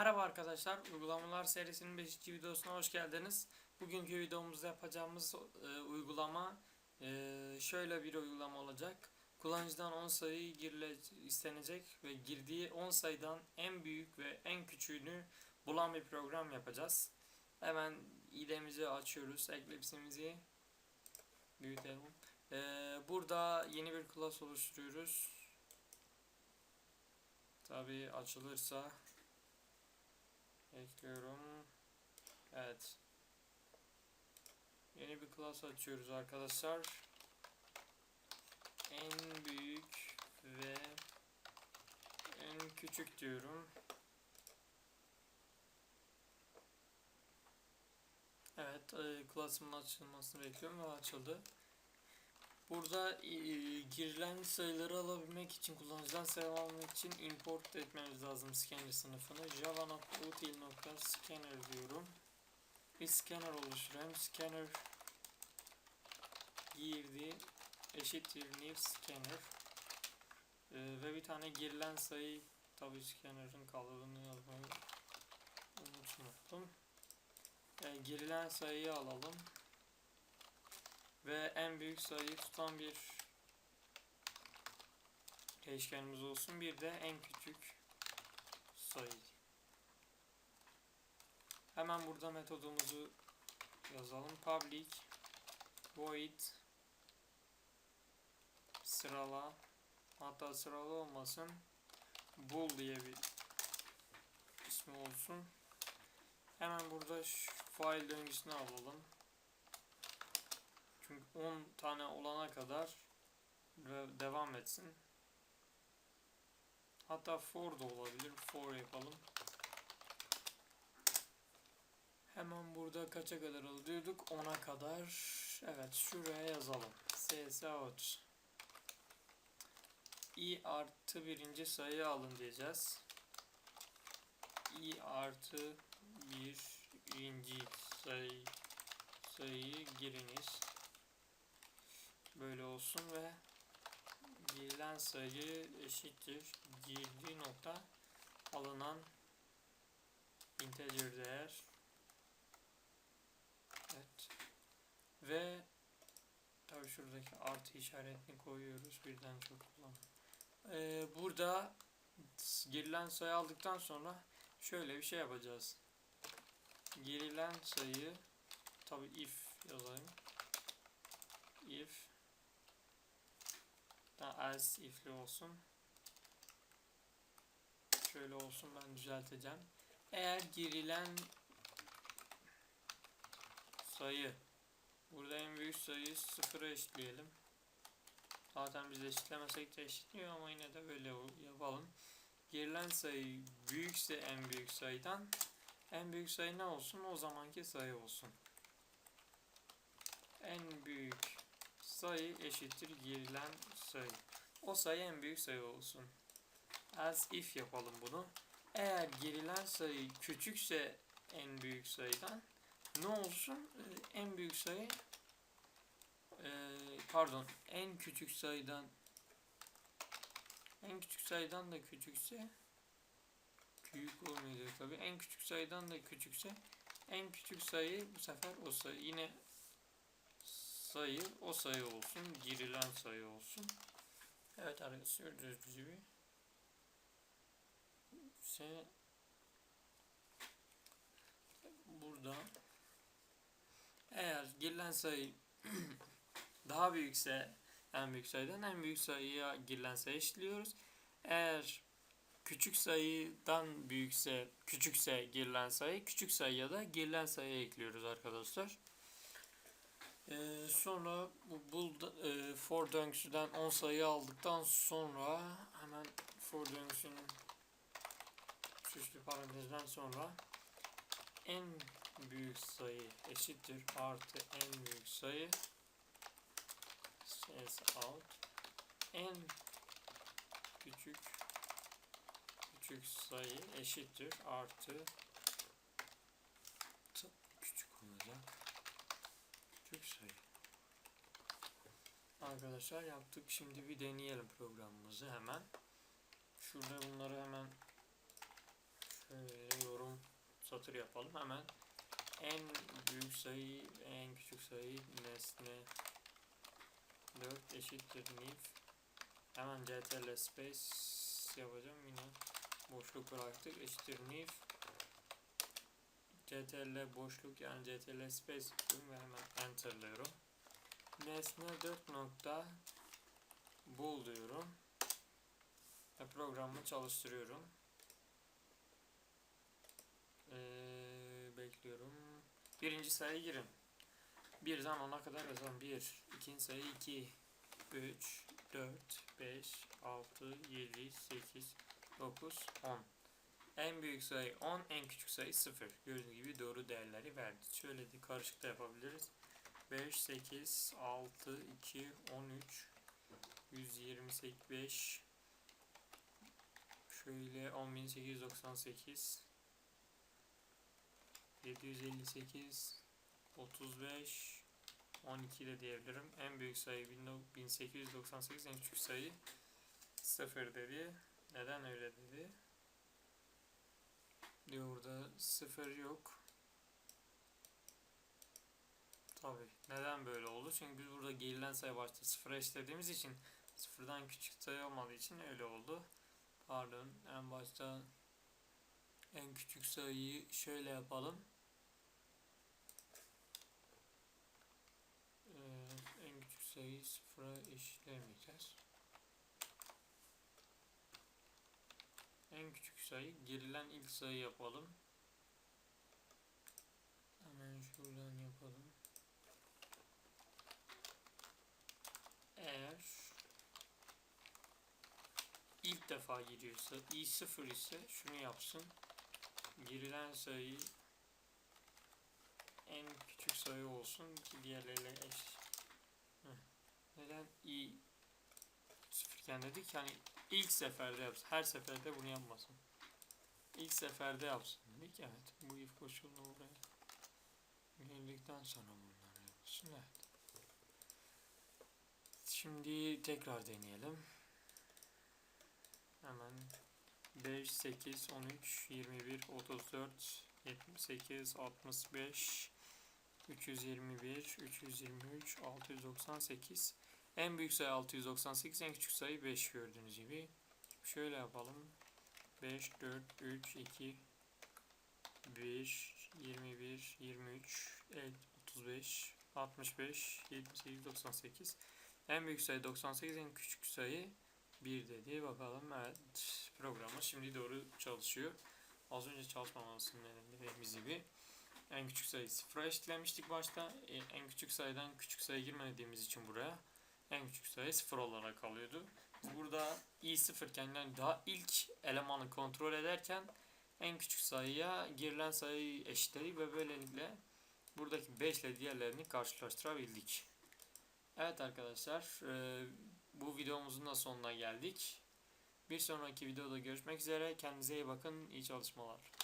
Merhaba arkadaşlar, uygulamalar serisinin 5. videosuna hoş geldiniz. Bugünkü videomuzda yapacağımız e, uygulama e, şöyle bir uygulama olacak. Kullanıcıdan 10 sayı girile istenecek ve girdiği 10 sayıdan en büyük ve en küçüğünü bulan bir program yapacağız. Hemen idemizi açıyoruz, Eclipse'imizi büyütelim. E, burada yeni bir class oluşturuyoruz. Tabi açılırsa ekliyorum. Evet. Yeni bir class açıyoruz arkadaşlar. En büyük ve en küçük diyorum. Evet, e, class'ımın açılmasını bekliyorum ve açıldı. Burada e, girilen sayıları alabilmek için, kullanıcıdan sayı almak için import etmemiz lazım scanner sınıfını. java.util.scanner diyorum. Bir scanner oluşturayım. Scanner girdi eşittir new scanner. E, ve bir tane girilen sayı tabi scanner'ın kalıbını yazmayı unutmadım. E, girilen sayıyı alalım ve en büyük sayıyı tutan bir değişkenimiz olsun. Bir de en küçük sayı. Hemen burada metodumuzu yazalım. Public void sırala hatta sıralı olmasın bool diye bir ismi olsun. Hemen burada şu file döngüsünü alalım. Çünkü 10 tane olana kadar devam etsin. Hatta for da olabilir. For yapalım. Hemen burada kaça kadar alıyorduk? 10'a kadar. Evet şuraya yazalım. cs out i artı birinci sayı alın diyeceğiz. i artı birinci sayı sayıyı giriniz böyle olsun ve girilen sayı eşittir. Girdiği nokta alınan integer değer. Evet. Ve tabi şuradaki artı işaretini koyuyoruz. Birden çok kullan ee, burada girilen sayı aldıktan sonra şöyle bir şey yapacağız. Girilen sayı tabi if yazayım. İf daha else if'li olsun. Şöyle olsun ben düzelteceğim. Eğer girilen sayı burada en büyük sayıyı sıfıra eşitleyelim. Zaten biz eşitlemesek de eşitliyor ama yine de böyle yapalım. Girilen sayı büyükse en büyük sayıdan en büyük sayı ne olsun? O zamanki sayı olsun. En büyük sayı eşittir girilen sayı. O sayı en büyük sayı olsun. As if yapalım bunu. Eğer girilen sayı küçükse en büyük sayıdan ne olsun? Ee, en büyük sayı e, pardon en küçük sayıdan en küçük sayıdan da küçükse büyük olmayacak tabi. En küçük sayıdan da küçükse en küçük sayı bu sefer o sayı. Yine sayı o sayı olsun. Girilen sayı olsun. Evet arkadaşlar gördüğünüz gibi se burada eğer girilen sayı daha büyükse en büyük sayıdan en büyük sayıya girilen sayı eşitliyoruz. Eğer küçük sayıdan büyükse küçükse girilen sayı küçük sayıya da girilen sayı ekliyoruz arkadaşlar. Ee, sonra bu bull e, for döngüsüden 10 sayı aldıktan sonra hemen for döngüsünün süslü parantezden sonra en büyük sayı eşittir artı en büyük sayı ses out. En küçük küçük sayı eşittir artı küçük olacak küçük sayı. Arkadaşlar yaptık. Şimdi bir deneyelim programımızı hemen. Şurada bunları hemen şöyle yorum satır yapalım. Hemen en büyük sayı, en küçük sayı nesne 4 eşittir nif. Hemen ctrl space yapacağım yine boşluk bıraktık eşittir nif. ctrl boşluk yani ctrl space ve hemen enterlıyorum. Nesne 4 nokta bul diyorum. Ve programı çalıştırıyorum. Ee, bekliyorum. Birinci sayı girin. Birden 10'a kadar yazalım. 1, ikinci sayı 2, 3, 4, 5, 6, 7, 8, 9, 10. En büyük sayı 10, en küçük sayı 0. Gördüğünüz gibi doğru değerleri verdi. Şöyle bir karışık da yapabiliriz. 5, 8, 6, 2, 13, 125, şöyle 10898, 758, 35, 12 de diyebilirim. En büyük sayı 1898, en küçük sayı 0 dedi. Neden öyle dedi? Diyor burada 0 yok. Tabi. Neden böyle oldu? Çünkü biz burada girilen sayı başta sıfıra eşitlediğimiz için sıfırdan küçük sayı olmadığı için öyle oldu. Pardon. En başta en küçük sayıyı şöyle yapalım. Ee, en küçük sayıyı sıfıra eşitlemeyeceğiz. En küçük sayı girilen ilk sayı yapalım. Hemen şuradan yapalım. Eğer ilk defa giriyorsa i sıfır ise şunu yapsın. Girilen sayı en küçük sayı olsun ki diğerleriyle eş. Heh. Neden i sıfırken dedik yani ilk seferde yapsın. Her seferde bunu yapmasın. İlk seferde yapsın dedik. Evet. Bu if koşulunu buraya geldikten sonra bunları yapsın. Evet. Şimdi tekrar deneyelim. Hemen 5, 8, 13, 21, 34, 78, 65, 321, 323, 698. En büyük sayı 698, en küçük sayı 5 gördüğünüz gibi. Şöyle yapalım. 5, 4, 3, 2, 1, 21, 23, evet, 35, 65, 78, 98. En büyük sayı 98, en küçük sayı 1 dedi. Bakalım evet programı şimdi doğru çalışıyor. Az önce çalışmamasının nedeni dediğimiz gibi en küçük sayı sıfıra eşitlemiştik başta. E, en küçük sayıdan küçük sayı girmediğimiz için buraya en küçük sayı sıfır olarak kalıyordu. Burada i sıfırken yani daha ilk elemanı kontrol ederken en küçük sayıya girilen sayıyı eşitledik ve böylelikle buradaki 5 ile diğerlerini karşılaştırabildik. Evet arkadaşlar e, bu videomuzun da sonuna geldik. Bir sonraki videoda görüşmek üzere. Kendinize iyi bakın. İyi çalışmalar.